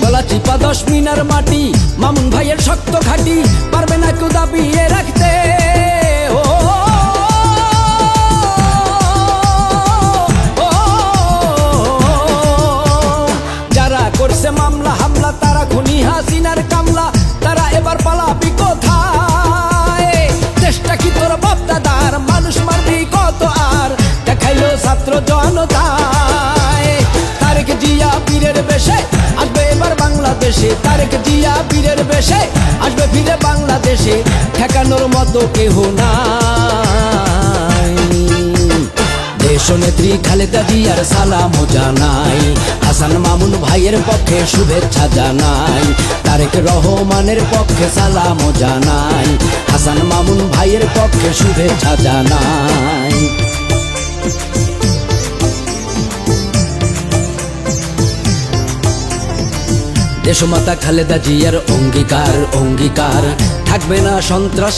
গলা চিপা দশ মিনার মাটি মামুন ভাইয়ের শক্ত ঘাটি পারবে না কেউ দাবিয়ে রাখতে যারা করছে মামলা হামলা তারা খুনি হাসিনার কামলা তারা এবার পালাবি কোথায় চেষ্টা কি তোর বাপ দাদার মানুষ মারবি কত আর দেখাইলো ছাত্র জনতায় তারেক জিয়া পীরের বেশে বেশে আসবে ফিরে বাংলাদেশে, ঠেকানোর মতো কেহ নাই। দেশনেত্রী খালেদা জিয়ার জানাই, হাসান মামুন ভাইয়ের পক্ষে শুভেচ্ছা জানাই, তারেক রহমানের পক্ষে সালাম জানাই, হাসান মামুন ভাইয়ের পক্ষে শুভেচ্ছা জানাই। দেশমাতা খালেদা জিয়ার অঙ্গীকার অঙ্গীকার। থাকবে না সন্ত্রাস।